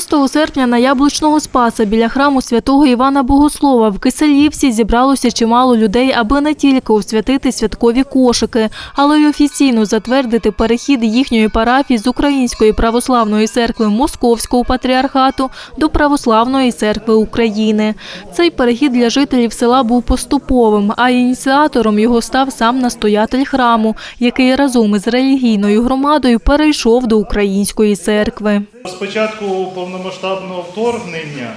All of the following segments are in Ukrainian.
6 серпня на Яблучного Спаса біля храму святого Івана Богослова в Киселівці зібралося чимало людей, аби не тільки освятити святкові кошики, але й офіційно затвердити перехід їхньої парафії з Української православної церкви Московського патріархату до Православної церкви України. Цей перехід для жителів села був поступовим, а ініціатором його став сам настоятель храму, який разом із релігійною громадою перейшов до Української церкви. З початку повномасштабного вторгнення,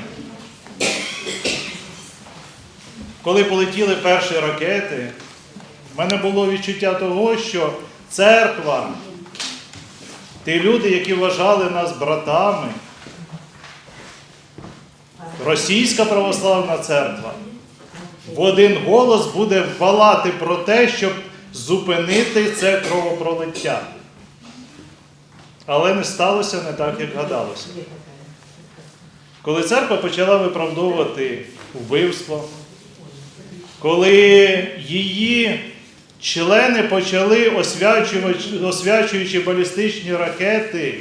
коли полетіли перші ракети, в мене було відчуття того, що церква, ті люди, які вважали нас братами, російська православна церква, в один голос буде валати про те, щоб зупинити це кровопролиття. Але не сталося не так, як гадалося. Коли церква почала виправдовувати вбивство, коли її члени почали, освячуючи балістичні ракети,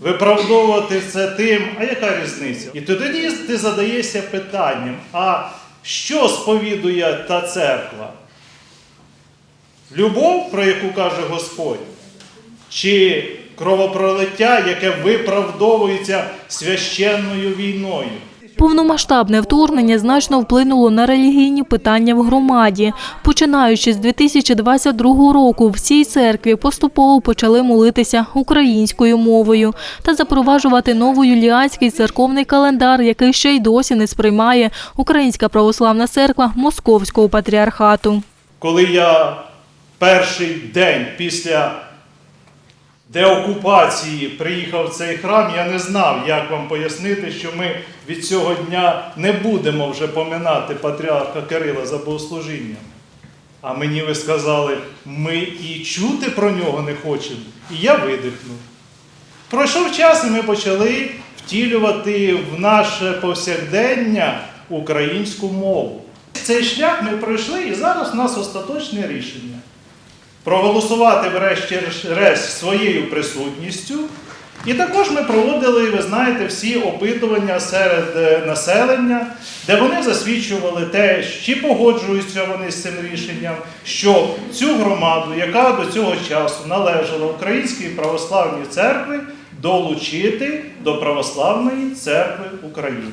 виправдовувати це тим, а яка різниця? І тоді ти задаєшся питанням: а що сповідує та церква? Любов, про яку каже Господь? Чи кровопролиття, яке виправдовується священною війною. Повномасштабне вторгнення значно вплинуло на релігійні питання в громаді. Починаючи з 2022 року, в цій церкві поступово почали молитися українською мовою та запроваджувати новоюліанський церковний календар, який ще й досі не сприймає Українська православна церква Московського патріархату. Коли я перший день після деокупації приїхав в цей храм, я не знав, як вам пояснити, що ми від цього дня не будемо вже поминати патріарха Кирила за богослужінням. А мені ви сказали, ми і чути про нього не хочемо. І я видихнув. Пройшов час, і ми почали втілювати в наше повсякдення українську мову. Цей шлях ми пройшли, і зараз у нас остаточне рішення. Проголосувати, врешті-решт, своєю присутністю. І також ми проводили, ви знаєте, всі опитування серед е, населення, де вони засвідчували те, чи погоджуються вони з цим рішенням, що цю громаду, яка до цього часу належала Українській православній церкві, долучити до Православної церкви України.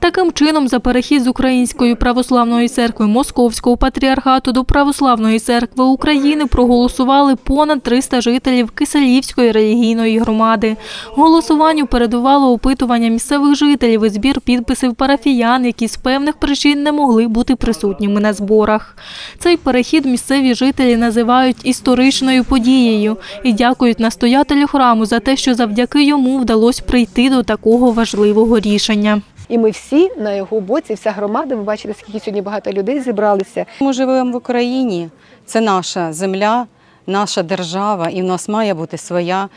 Таким чином, за перехід з Української православної церкви Московського патріархату до Православної церкви України проголосували понад 300 жителів Киселівської релігійної громади. Голосуванню передувало опитування місцевих жителів і збір підписів парафіян, які з певних причин не могли бути присутніми на зборах. Цей перехід місцеві жителі називають історичною подією і дякують настоятелю храму за те, що завдяки йому вдалося прийти до такого важливого рішення. І ми всі на його боці, вся громада. Ви бачили, скільки сьогодні багато людей зібралися. Ми живемо в Україні, це наша земля, наша держава, і в нас має бути своя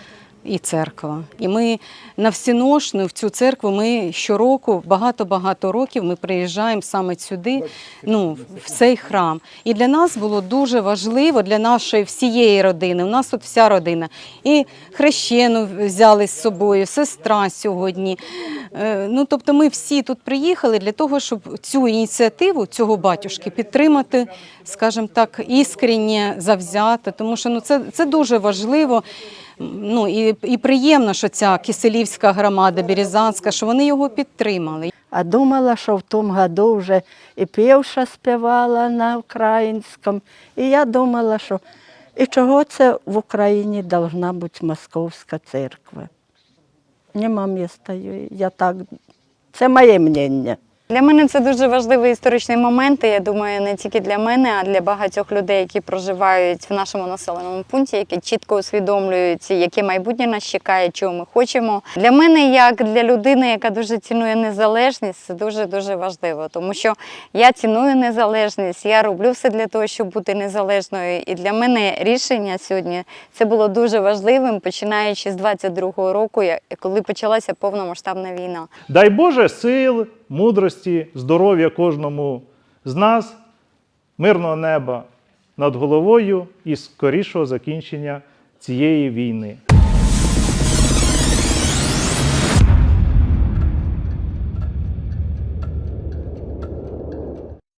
і церква. І ми на всіношну в цю церкву ми щороку, багато-багато років ми приїжджаємо саме сюди, ну, в цей храм. І для нас було дуже важливо, для нашої всієї родини. У нас тут вся родина. І хрещену взяли з собою, сестра сьогодні. Е, Ну, тобто ми всі тут приїхали для того, щоб цю ініціативу цього батюшки підтримати, скажімо так, іскренне, завзято, тому що ну, це, це дуже важливо. Ну, і, і приємно, що ця киселівська громада, Березанська, що вони його підтримали. А думала, що в тому году вже і півша співала на українському. І я думала, що і чого це в Україні повинна бути московська церква. Нема їй. я так, це моє мнення. Для мене це дуже важливий історичний момент. і Я думаю, не тільки для мене, а для багатьох людей, які проживають в нашому населеному пункті, які чітко усвідомлюють, яке майбутнє нас чекає, чого ми хочемо. Для мене, як для людини, яка дуже цінує незалежність, це дуже дуже важливо, тому що я ціную незалежність, я роблю все для того, щоб бути незалежною. І для мене рішення сьогодні це було дуже важливим, починаючи з 22-го року, коли почалася повномасштабна війна. Дай Боже сил, мудрості, здоров'я кожному з нас, мирного неба над головою і скорішого закінчення цієї війни.